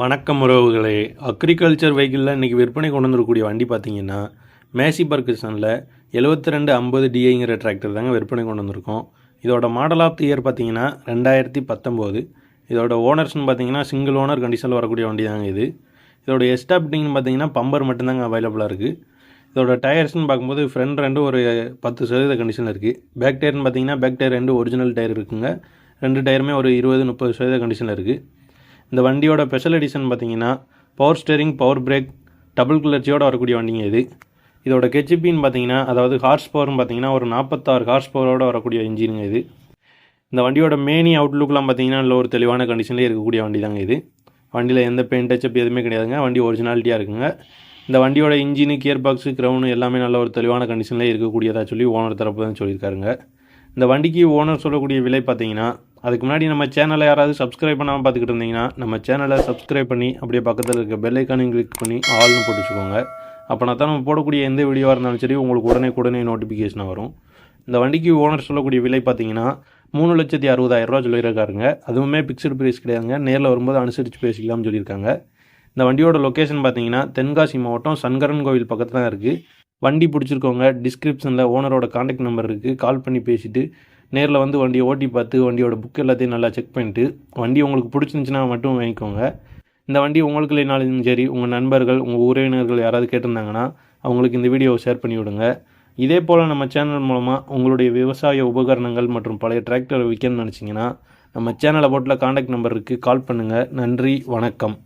வணக்கம் உறவுகளே. அக்ரிகல்ச்சர் வெஹிக்கிளில் இன்றைக்கி விற்பனை கொண்டு வந்துருக்கக்கூடிய வண்டி பார்த்தீங்கன்னா மேசி பர்கசனில் எழுபத்தி ரெண்டு ஐம்பது டிஐங்கிற டிராக்டர் தாங்க விற்பனை கொண்டு வந்திருக்கோம். இதோட மாடல் ஆஃப் தி இயர் பார்த்தீங்கன்னா ரெண்டாயிரத்தி பத்தொம்போது. இதோட ஓனர்ஸ்னு பார்த்தீங்கன்னா சிங்கிள் ஓனர் கண்டிஷனில் வரக்கூடிய வண்டி தாங்க இது. இதோட எஸ்டாப்டிங்னு பார்த்தீங்கன்னா பம்பர் மட்டும்தாங்க அவைலபிளாக இருக்குது இதோட டயர்ஸ்னு பார்க்கும்போது ஃப்ரண்ட் ரெண்டு ஒரு பத்து சதவீத கண்டிஷனில் இருக்குது பேக் டயர்னு பார்த்தீங்கன்னா பேக் டயர் ரெண்டு ஒரிஜினல் டயர் இருக்குங்க. ரெண்டு டயருமே ஒரு இருபது முப்பது சதவீத கண்டிஷனில் இருக்குது இந்த வண்டியோட ஸ்பெஷல் எடிஷன் பார்த்தீங்கன்னா power steering power brake double கிளர்ச்சியோடு வரக்கூடிய வண்டிங்க இது. இதோட கெச்சிபின்னு பார்த்தீங்கன்னா அதாவது ஹார்ஸ் பவர்னு பார்த்தீங்கன்னா ஒரு நாற்பத்தாறு ஹார்ஸ் பவரோட வரக்கூடிய இன்ஜினுங்க இது. இந்த வண்டியோட மேனி அவுட்லுக்லாம் பார்த்தீங்கன்னா நல்ல ஒரு தெளிவான கண்டிஷன்லேயே இருக்கக்கூடிய வண்டி தாங்க இது. வண்டியில் எந்த பெயிண்ட் டச்சப் எதுவுமே கிடையாதுங்க. வண்டி ஒரிஜினாலிட்டியாக இருக்குங்க. இந்த வண்டியோட இன்ஜினு கியர் பாக்ஸு க்ரௌனு எல்லாமே நல்ல ஒரு தெளிவான கண்டிஷன்லேயே இருக்கக்கூடியதாக சொல்லி ஓனர் தரப்பு தான் சொல்லியிருக்காருங்க. இந்த வண்டிக்கு ஓனர் சொல்லக்கூடிய விலை பார்த்தீங்கன்னா அதுக்கு முன்னாடி நம்ம சேனலை யாராவது சப்ஸ்கிரைப் பண்ணாமல் பார்த்துக்கிட்டு இருந்தீங்கன்னா நம்ம சேனலை சப்ஸ்கிரைப் பண்ணி அப்படியே பக்கத்தில் இருக்க பெல் ஐக்கானையும் கிளிக் பண்ணி ஆல்னு போட்டு வச்சுக்கோங்க அப்போனா தான் நம்ம போடக்கூடிய எந்த வீடியோவாக இருந்தாலும் சரி உங்களுக்கு உடனே உடனே நோட்டிஃபிகேஷன் வரும். இந்த வண்டிக்கு ஓனர் சொல்லக்கூடிய விலை பார்த்தீங்கன்னா மூணு லட்சத்தி அறுபதாயிரரூவா சொல்லியிருக்காருங்க. அதுவுமே பிக்சடு ப்ரைஸ் கிடையாதுங்க. நேரில் வரும்போது அனுசரித்து பேசிக்கலாம்னு சொல்லியிருக்காங்க. இந்த வண்டியோட லொக்கேஷன் பார்த்தீங்கன்னா தென்காசி மாவட்டம் சங்கரன் கோவில் பக்கத்தில் தான் இருக்குது வண்டி பிடிச்சிருக்கவங்க டிஸ்கிரிப்ஷனில் ஓனரோட காண்டாக்ட் நம்பர் இருக்குது கால் பண்ணி பேசிவிட்டு நேரில் வந்து வண்டியை ஓட்டி பார்த்து வண்டியோட புக் எல்லாத்தையும் நல்லா செக் பண்ணிட்டு வண்டி உங்களுக்கு பிடிச்சிருந்துச்சின்னா மட்டும் வாங்கிக்கோங்க. இந்த வண்டி உங்களுக்கு இல்லைனாலும் சரி உங்கள் நண்பர்கள் உங்கள் உறவினர்கள் யாராவது கேட்டிருந்தாங்கன்னா அவங்களுக்கு இந்த வீடியோவை ஷேர் பண்ணி விடுங்க. இதே போல் நம்ம சேனல் மூலமாக உங்களுடைய விவசாய உபகரணங்கள் மற்றும் பழைய டிராக்டரை விற்கணும்னு நினச்சிங்கன்னா நம்ம சேனலை போட்டில் காண்டாக்ட் நம்பர் இருக்குது கால் பண்ணுங்கள் நன்றி வணக்கம்.